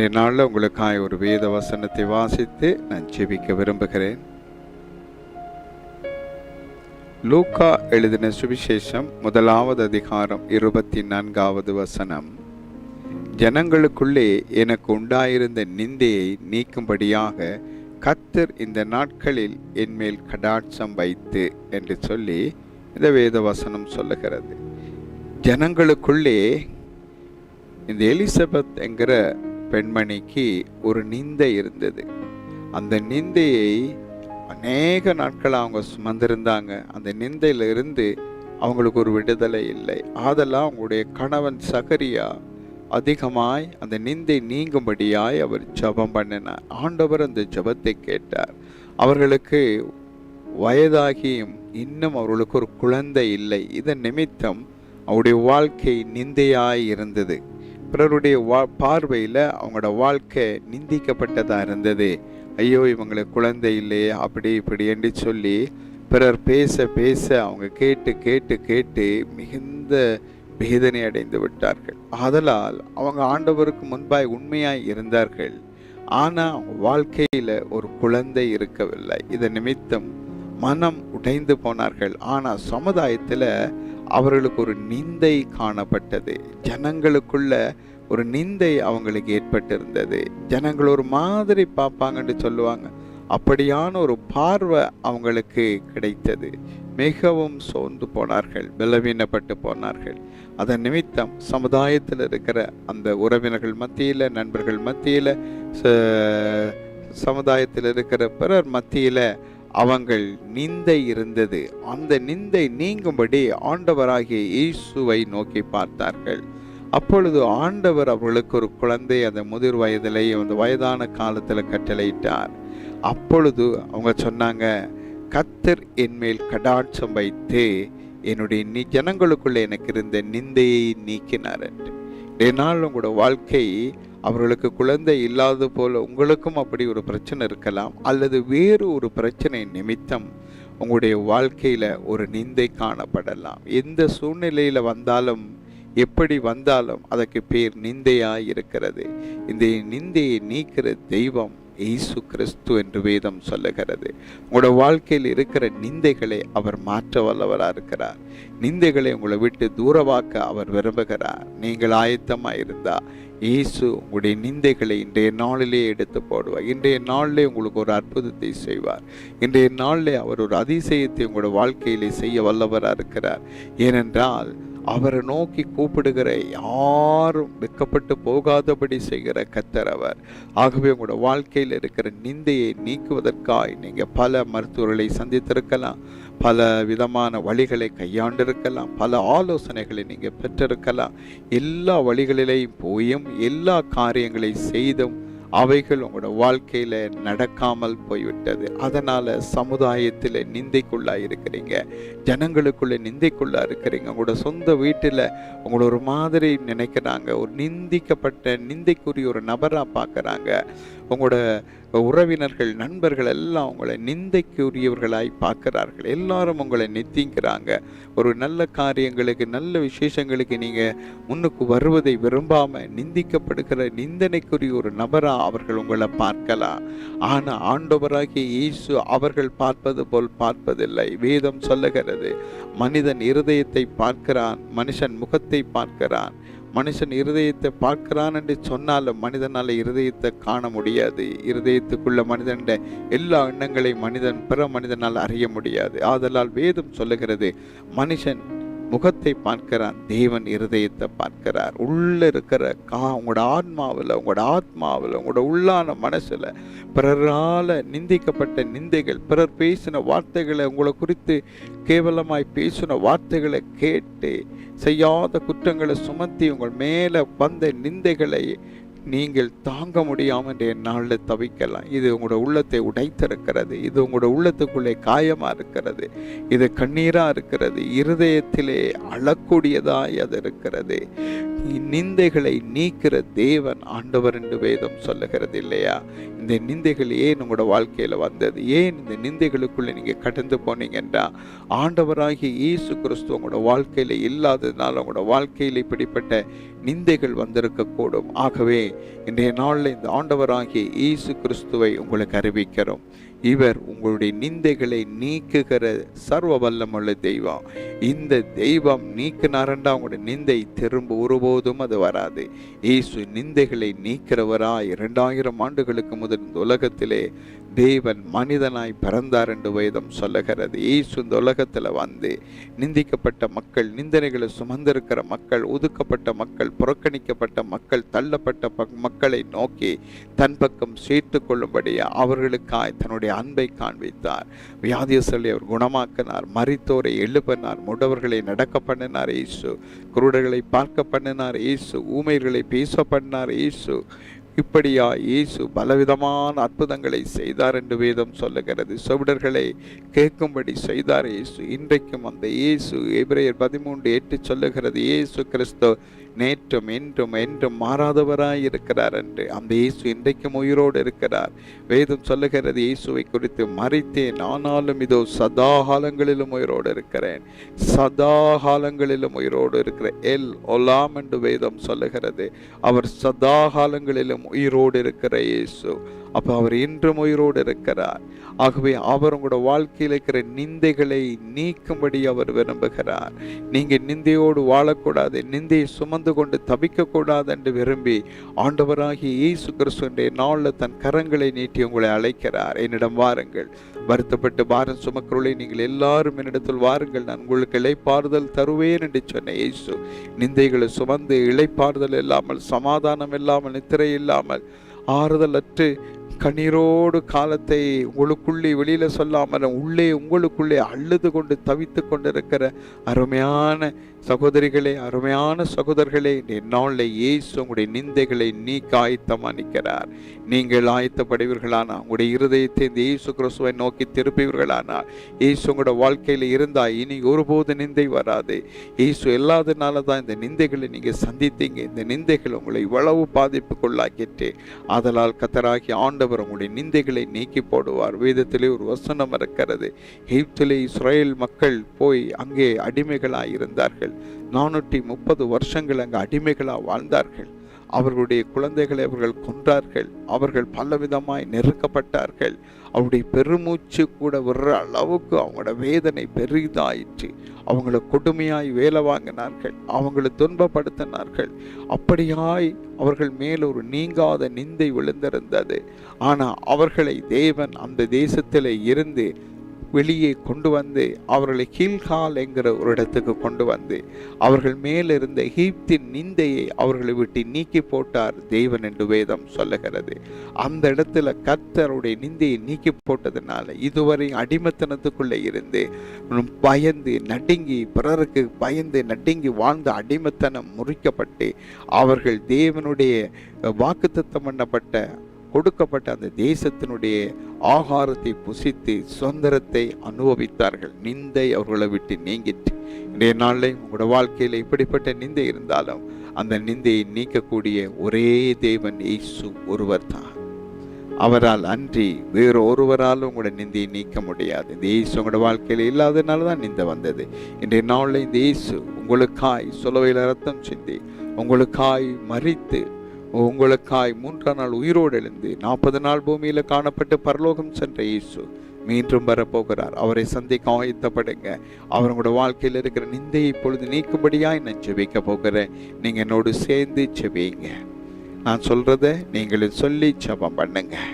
இந்த நாளில் உங்களுக்காக ஒரு வேத வசனத்தை வாசித்து நான் ஜெபிக்க விரும்புகிறேன். லூக்கா எழுதின சுவிசேஷம் முதலாவது அதிகாரம் இருபத்தி நான்காவது வசனம். ஜனங்களுக்குள்ளே எனக்கு உண்டாயிருந்த நிந்தையை நீக்கும்படியாக கத்தர் இந்த நாட்களில் என்மேல் கடாட்சம் வைத்து என்று சொல்லி இந்த வேத வசனம் சொல்லுகிறது. ஜனங்களுக்குள்ளே இந்த எலிசபெத் என்கிற பெண்மணிக்கு ஒரு நிந்தை இருந்தது. அந்த நிந்தையை அநேக நாட்கள் அவங்க சுமந்திருந்தாங்க. அந்த நிந்தையிலிருந்து அவங்களுக்கு ஒரு விடுதலை இல்லை. ஆதலால் அவங்களுடைய கணவன் சகரியா அதிகமாய் அந்த நிந்தை நீங்கும்படியாய் அவர் ஜெபம் பண்ணினார். ஆண்டவர் அந்த ஜபத்தை கேட்டார். அவர்களுக்கு வயதாகியும் இன்னும் அவர்களுக்கு ஒரு குழந்தை இல்லை. இதன் நிமித்தம் அவருடைய வாழ்க்கை நிந்தையாய் இருந்தது. பிறருடைய வா பார்வையில் அவங்களோட வாழ்க்கை நிந்திக்கப்பட்டதாக இருந்தது. ஐயோ இவங்களுக்கு குழந்தை இல்லையே அப்படி இப்படி என்று சொல்லி பிறர் பேச பேச அவங்க கேட்டு கேட்டு கேட்டு மிகுந்த வேதனை அடைந்து விட்டார்கள். ஆதலால் அவங்க ஆண்டவருக்கு முன்பாய் உண்மையாய் இருந்தார்கள். ஆனால் அவங்க வாழ்க்கையில் ஒரு குழந்தை இருக்கவில்லை. இதன் நிமித்தம் மனம் உடைந்து போனார்கள். ஆனால் சமுதாயத்தில் அவர்களுக்கு ஒரு நிந்தை காணப்பட்டது. ஜனங்களுக்குள்ள ஒரு நிந்தை அவங்களுக்கு ஏற்பட்டிருந்தது. ஜனங்கள் ஒரு மாதிரி பார்ப்பாங்கன்னு சொல்லுவாங்க. அப்படியான ஒரு பார்வை அவங்களுக்கு கிடைத்தது. மிகவும் சோர்ந்து போனார்கள் பலவீனப்பட்டு போனார்கள். அதன் நிமித்தம் சமுதாயத்தில் இருக்கிற அந்த உறவினர்கள் மத்தியில் நண்பர்கள் மத்தியில் சமுதாயத்தில் இருக்கிற பிறர் மத்தியில் அவங்கள் நிந்தை இருந்தது. அந்த நிந்தை நீங்கும்படி ஆண்டவராகிய இயேசுவை நோக்கி பார்த்தார்கள். அப்பொழுது ஆண்டவர் அவர்களுக்கு ஒரு குழந்தை அந்த முதிர் வயதிலே அந்த வயதான காலத்தில் கட்டளையிட்டார். அப்பொழுது அவங்க சொன்னாங்க கத்தர் என்மேல் கடாட்சம் வைத்து என்னுடைய நீ ஜனங்களுக்குள்ளே எனக்கு இருந்த நிந்தையை நீக்கினார் என்று. இதனால் உங்களோட வாழ்க்கை அவர்களுக்கு குழந்தை இல்லாத போல் உங்களுக்கும் அப்படி ஒரு பிரச்சனை இருக்கலாம் அல்லது வேறு ஒரு பிரச்சனை நிமித்தம் உங்களுடைய வாழ்க்கையில் ஒரு நிந்தை காணப்படலாம். எந்த சூழ்நிலையில் வந்தாலும் எப்படி வந்தாலும் அதற்கு பேர் நிந்தையாக இருக்கிறது. இந்த நிந்தையை நீக்கிற தெய்வம் இயேசு கிறிஸ்து என்று வேதம் சொல்லுகிறது. உங்களோட வாழ்க்கையில் இருக்கிற நிந்தைகளை அவர் மாற்ற வல்லவராக இருக்கிறார். நிந்தைகளை உங்களை விட்டு தூரவாக்க அவர் விரும்புகிறார். நீங்கள் ஆயத்தமாக இருந்தால் இயேசு உங்களுடைய நிந்தைகளை இன்றைய நாளிலே எடுத்து போடுவார். இன்றைய நாளிலே உங்களுக்கு ஒரு அற்புதத்தை செய்வார். இன்றைய நாளிலே அவர் ஒரு அதிசயத்தை உங்களோட வாழ்க்கையிலே செய்ய வல்லவராக இருக்கிறார் ஏனென்றால் அவரை நோக்கி கூப்பிடுகிற யாரும் வெக்கப்பட்டு போகாதபடி செய்கிற கத்தர் அவர். ஆகவே உங்களோட வாழ்க்கையில் இருக்கிற நிந்தையை நீக்குவதற்காய் நீங்கள் பல மருத்துவர்களை சந்தித்திருக்கலாம். பல விதமான வழிகளை கையாண்டிருக்கலாம். பல ஆலோசனைகளை நீங்கள் பெற்றிருக்கலாம். எல்லா வழிகளிலேயும் போயும் எல்லா காரியங்களை செய்தும் அவைகள் உங்களோட வாழ்க்கையில் நடக்காமல் போய்விட்டது. அதனால் சமுதாயத்தில் நிந்தைக்குள்ளாக இருக்கிறீங்க. ஜனங்களுக்குள்ளே நிந்தைக்குள்ளாக இருக்கிறீங்க. உங்களோட சொந்த வீட்டில் உங்களை ஒரு மாதிரி நினைக்கிறாங்க. ஒரு நிந்திக்கப்பட்ட நிந்தைக்குரிய ஒரு நபராக பார்க்குறாங்க. உங்களோட உறவினர்கள் நண்பர்கள் எல்லாம் உங்களை நிந்தைக்குரியவர்களாய் பார்க்கிறார்கள். எல்லாரும் உங்களை நித்திங்கிறாங்க ஒரு நல்ல காரியங்களுக்கு நல்ல விசேஷங்களுக்கு நீங்கள் முன்னுக்கு வருவதை விரும்பாமல் நிந்திக்கப்படுகிற நிந்தனைக்குரிய ஒரு நபராக அவர்கள் உங்களை பார்க்கலாம். ஆனால் ஆண்டவராகிய இயேசு அவர்கள் பார்ப்பது போல் பார்ப்பதில்லை. வேதம் சொல்லுகிறது மனிதன் இருதயத்தை பார்க்கிறான் மனுஷன் முகத்தை பார்க்கிறான். மனுஷன் இருதயத்தை பார்க்கிறான் என்று சொன்னாலும் மனிதனால இருதயத்தை காண முடியாது. இருதயத்துக்குள்ள மனிதன் எல்லா எண்ணங்களையும் மனிதன் பிற மனிதனால் அறிய முடியாது. ஆதலால் வேதம் சொல்லுகிறது மனுஷன் முகத்தை பார்க்கிறான். தேவன் இருதயத்தை பார்க்கிறார். உள்ள இருக்கிற கா உங்களோட ஆத்மாவில் உங்களோட ஆத்மாவில் உங்களோட உள்ளான மனசில் பிறரால் நிந்திக்கப்பட்ட நிந்தைகள் பிறர் பேசின வார்த்தைகளை உங்களை குறித்து கேவலமாய் பேசின வார்த்தைகளை கேட்டு செய்யாத குற்றங்களை சுமத்தி உங்கள் மேலே வந்த நிந்தைகளை நீங்கள் தாங்க முடியாமல் என்ற நாளில் தவிக்கலாம். இது உங்களோட உள்ளத்தை உடைத்திருக்கிறது. இது உங்களோட உள்ளத்துக்குள்ளே காயமாக இருக்கிறது. இது கண்ணீராக இருக்கிறது. இருதயத்திலே அழக்கூடியதாய் அது இருக்கிறது. நிந்தைகளை நீக்கிற தேவன் ஆண்டவர் என்று வேதம் சொல்லுகிறது இல்லையா? இந்த நிந்தைகள் ஏன் உங்களோட வாழ்க்கையில் வந்தது? ஏன் இந்த நிந்தைகளுக்குள்ளே நீங்கள் கடந்து போனீங்கன்னா ஆண்டவராகிய இயேசு கிறிஸ்து உங்களோட வாழ்க்கையில் இல்லாததுனால உங்களோட வாழ்க்கையில் இப்படிப்பட்ட நிந்தைகள் வந்திருக்கக்கூடும். ஆகவே இன்றைய நாளில் இந்த ஆண்டவராகிய இயேசு கிறிஸ்துவை உங்களுக்கு அறிவிக்கிறோம். இவர் உங்களுடைய நிந்தைகளை நீக்குகிற சர்வ வல்லமுள்ள தெய்வம். இந்த தெய்வம் நீக்கினாரண்டா உங்களுடைய நிந்தை திரும்ப ஒருபோதும் அது வராது. இயேசு நிந்தைகளை நீக்கிறவரா இரண்டாயிரம் ஆண்டுகளுக்கு முதல் இந்த உலகத்திலே தேவன் மனிதனாய் பிறந்தார் என்று வேதம் சொல்லுகிறது. இயேசு இந்த உலகத்தில் வந்து நிந்திக்கப்பட்ட மக்கள் நிந்தனைகளை சுமந்திருக்கிற மக்கள் ஒதுக்கப்பட்ட மக்கள் புறக்கணிக்கப்பட்ட மக்கள் தள்ளப்பட்ட பக்- மக்களை நோக்கி தன் பக்கம் சேர்த்து கொள்ளும்படியா அவர்களுக்காய் தன்னுடைய அன்பை காண்பித்தார். வியாதியசலை அவர் குணமாக்கினார். மறித்தோரை எழுப்பினார். முடவர்களை நடக்க பண்ணினார். இயேசு குருடர்களை பார்க்க பண்ணினார். இயேசு ஊமையர்களை பேச பண்ணினார். இயேசு இப்படியா இயேசு பலவிதமான அற்புதங்களை செய்தார் என்று வேதம் சொல்லுகிறது. செவிடர்களை கேட்கும்படி செய்தார் இயேசு. இன்றைக்கும் அந்த இயேசு எபிரேயர் பதிமூன்று எட்டு சொல்லுகிறது இயேசு கிறிஸ்து நேற்றும் இன்றும் என்றும் மாறாதவராய் இருக்கிறார் என்று. அந்த இயேசு இன்றைக்கும் உயிரோடு இருக்கிறார். வேதம் சொல்லுகிறது இயேசுவை குறித்து மறித்தேன் ஆனாலும் இதோ சதா காலங்களிலும் உயிரோடு இருக்கிறேன். சதா காலங்களிலும் உயிரோடு இருக்கிற எல் ஒலாம் என்று வேதம் சொல்லுகிறது. அவர் சதா காலங்களிலும் உயிரோடு இருக்கிற இயேசு. அப்போ அவர் இன்றும் உயிரோடு இருக்கிறார். ஆகவே அவர் உங்களோட வாழ்க்கையில் இருக்கிற நிந்தைகளை நீக்கும்படி அவர் விரும்புகிறார். நீங்க நிந்தையோடு வாழக்கூடாது நிந்தையை சுமந்து கொண்டு தவிக்கக்கூடாது என்று விரும்பி ஆண்டவராகிய இயேசு கிறிஸ்துடைய நாளில் தன் கரங்களை நீட்டி உங்களை அழைக்கிறார். என்னிடம் வாருங்கள். வருத்தப்பட்டு பாரம் சுமக்கருளை நீங்கள் எல்லாரும் என்னிடத்தில் வாருங்கள். நான் உங்களுக்கு இழைப்பாறுதல் தருவேன் என்று சொன்ன இயேசு நிந்தைகளை சுமந்து இழைப்பாறுதல் இல்லாமல் சமாதானம் இல்லாமல் நித்திரை இல்லாமல் ஆறுதலற்று கண்ணீரோடு காலத்தை உங்களுக்குள்ளே வெளியில் சொல்லாமல் உள்ளே உங்களுக்குள்ளே அழுது கொண்டு தவித்து கொண்டிருக்கிற அருமையான சகோதரிகளே அருமையான சகோதரர்களே என்னால் இயேசு உங்களுடைய நிந்தைகளை நீக்க ஆயத்தமானிக்கிறார் நீங்கள் ஆயத்தப்படுவீர்களானா உங்களுடைய இருதயத்தை இந்த இயேசு கிறிஸ்துவை நோக்கி திருப்புவீர்களானால் இயேசு உங்களோட வாழ்க்கையில இருந்தால் இனி ஒருபோது நிந்தை வராது. இயேசு இல்லாதனால தான் இந்த நிந்தைகளை நீங்கள் சந்தித்தீங்க. இந்த நிந்தைகள் உங்களை இவ்வளவு பாதிப்புக்குள்ளாக்கிட்டு ஆதலால் கத்தராகி ஆண்டவர் உங்களுடைய நிந்தைகளை நீக்கி போடுவார். வேதத்திலே ஒரு வசனம் இருக்கிறது. எகிப்திலே இஸ்ரேல் மக்கள் போய் அங்கே அடிமைகளாக இருந்தார்கள் நானூற்றி முப்பது வருஷங்கள் அங்கு அடிமைகளாக வாழ்ந்தார்கள். அவர்களுடைய குழந்தைகளை அவர்கள் கொன்றார்கள். அவர்கள் பலவிதமாய் நெருக்கப்பட்டார்கள். அவருடைய பெருமூச்சு கூட விடுற அளவுக்கு அவங்களோட வேதனை பெரிதாயிற்று. அவங்கள கொடுமையாய் வேலை வாங்கினார்கள். அவங்களை துன்பப்படுத்தினார்கள். அப்படியாய் அவர்கள் மேல் ஒரு நீங்காத நிந்தை விழுந்திருந்தது. ஆனால் அவர்களை தேவன் அந்த தேசத்தில் இருந்து வெளியே கொண்டு வந்து அவர்களை கீழ்கால் என்கிற ஒரு இடத்துக்கு கொண்டு வந்து அவர்கள் மேலிருந்த ஹீப்தின் நிந்தையை அவர்களை விட்டு நீக்கி போட்டார் தேவன் என்று வேதம் சொல்லுகிறது. அந்த இடத்துல கர்த்தருடைய நிந்தையை நீக்கி போட்டதுனால இதுவரை அடிமத்தனத்துக்குள்ளே இருந்து பயந்து நடுங்கி பிறருக்கு பயந்து நடுங்கி வாழ்ந்த அடிமத்தனம் முறிக்கப்பட்டு அவர்கள் தேவனுடைய வாக்குத்தத்தம் பண்ணப்பட்ட கொடுக்கப்பட்ட அந்த தேசத்தினுடைய ஆகாரத்தை புசித்து சுதந்திரத்தை அனுபவித்தார்கள். நிந்தை அவர்களை விட்டு நீங்கிற்று. இன்றைய நாளில் உங்களோட வாழ்க்கையில் இப்படிப்பட்ட நிந்தை இருந்தாலும் அந்த நிந்தையை நீக்கக்கூடிய ஒரே தேவன் இயேசு ஒருவர் தான். அவரால் அன்றி வேறு ஒருவராலும் உங்களோட நிந்தையை நீக்க முடியாது. இந்த இயேசு உங்களோட வாழ்க்கையில் இல்லாதனால தான் நிந்தை வந்தது. இன்றைய நாளில் இந்த இயேசு உங்களுக்காய் சுலவையில் ரத்தம் சிந்தி உங்களுக்காய் மறித்து உங்களுக்காய் மூன்றாம் நாள் உயிரோடு எழுந்து நாற்பது நாள் பூமியில் காணப்பட்டு பரலோகம் சென்ற இயேசு மீண்டும் வரப்போகிறார். அவரை சந்திக்க ஆயத்தப்படுங்க. அவங்களோட வாழ்க்கையில் இருக்கிற நிந்தையை இப்பொழுது நீக்கும்படியாய் நான் ஜெபிக்க போகிறேன். நீங்கள் என்னோடு சேர்ந்து ஜெபிங்க. நான் சொல்கிறத நீங்களும் சொல்லி ஜபம் பண்ணுங்கள்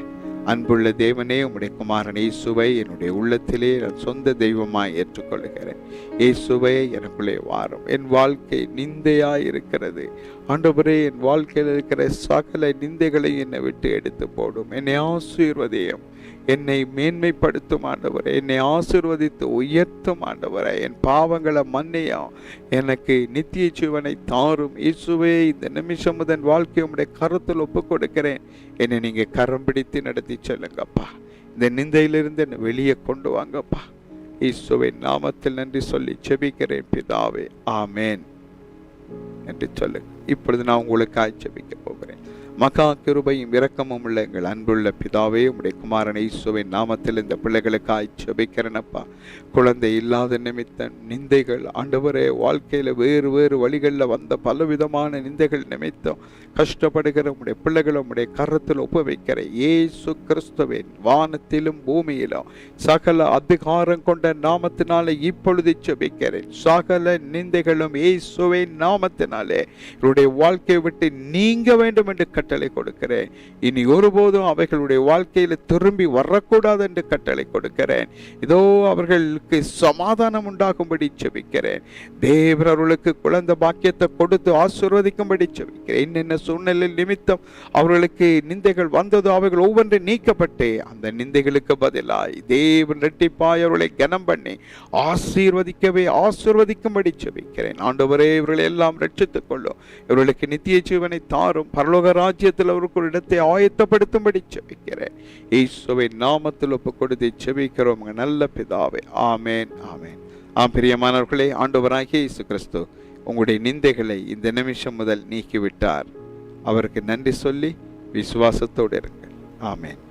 அன்புள்ள தேவனே உம்முடைய குமாரன் இயேசுவை என்னுடைய உள்ளத்திலே நான் சொந்த தெய்வமாய் ஏற்றுக்கொள்கிறேன் இயேசுவை எனக்குள்ளே வாரும். என் வாழ்க்கை நிந்தையாய் இருக்கிறது ஆண்டவரே என் வாழ்க்கையில் இருக்கிற சகல நிந்தைகளை என்னை விட்டு எடுத்து போடும். என்னை ஆசீர்வதியும். என்னை மேன்மைப்படுத்தும் ஆண்டவரே என்னை ஆசீர்வதித்து உயர்த்தும் ஆண்டவரே. என் பாவங்களை மன்னியும் எனக்கு நித்திய ஜீவனை தாரும். இயேசுவே இந்த நிமிஷம் முதன் வாழ்க்கை உடைய கருத்தில் ஒப்பு கொடுக்கிறேன் என்னை நீங்க கரம் பிடித்து நடத்தி செல்லுங்கப்பா. இந்த நிந்தையிலிருந்து என்னை வெளியே கொண்டு வாங்கப்பா. இயேசுவின் நாமத்தில் நன்றி சொல்லி செபிக்கிறேன் பிதாவே. ஆமேன். என்று சொல்லுங்க இப்பொழுது நான் உங்களுக்கு செபிக்க போகிறேன். மகா கிருபையும் இரக்கமும் உள்ள எங்கள் அன்புள்ள பிதாவே உடைய குமாரன் ஈசுவின் நாமத்தில் இந்த பிள்ளைகளுக்காய் செபிக்கிறனப்பா குழந்தை இல்லாத நிமித்தம் நிந்தைகள் ஆண்டவரே வாழ்க்கையில வேறு வேறு வழிகளில் வந்த பலவிதமான நிந்தைகள் நிமித்தம் கஷ்டப்படுகிற உடைய பிள்ளைகளை உடைய கரத்தில் ஒப்புவிக்கிற ஏசு கிறிஸ்துவின் வானத்திலும் பூமியிலும் சகல அதிகாரம் கொண்ட நாமத்தினாலே இப்பொழுது செபிக்கிறேன் சகல நிந்தைகளும் ஏசுவின் நாமத்தினாலே. இவருடைய வாழ்க்கையை விட்டு நீங்க வேண்டும் என்று கட்டளை கொடுக்கிறேன். இனி ஒருபோதும் அவைகளுடைய வாழ்க்கையில திரும்பி வரக்கூடாது என்று கட்டளை கொடுக்கிறேன். இதோ அவர்களுக்கு சமாதானம் உண்டாகும்படி ஜெபிக்கிறேன். தேவர் அவர்களுக்கு குழந்தை பாக்கியத்தை கொடுத்து ஆசீர்வதிக்கும்படி ஜெபிக்கிறேன். என்னென்ன சூழ்நிலை நிமித்தம் அவர்களுக்கு நிந்தைகள் வந்ததோ அவைகள் ஒவ்வொன்றும் நீக்கப்பட்டு அந்த நிந்தைகளுக்கு பதிலாய் தேவன் ரெட்டிப்பாய் அவர்களை கனம் பண்ணி ஆசீர்வதிக்கவே ஆசீர்வதிக்கும்படி ஜெபிக்கிறேன். ஆண்டவரே இவர்களை எல்லாம் ரட்சித்துக் கொள்ளும் இவர்களுக்கு நித்திய ஜீவனை தாரும். பரலோகராஜ் ராஜ்யத்தில் அவருக்கு ஒரு இடத்தை ஆயத்தப்படுத்தும்படி செபிக்கிறேன் இயேசுவின் நாமத்தில் ஒப்பு கொடுத்து செபிக்கிறோம் நல்ல பிதாவே. ஆமேன் ஆமேன். ஆம் பிரியமானவர்களே ஆண்டவராகிய இயேசு கிறிஸ்து உங்களுடைய நிந்தைகளை இந்த நிமிஷம் முதல் நீக்கிவிட்டார். அவருக்கு நன்றி சொல்லி விசுவாசத்தோடு இருங்கள். ஆமேன்.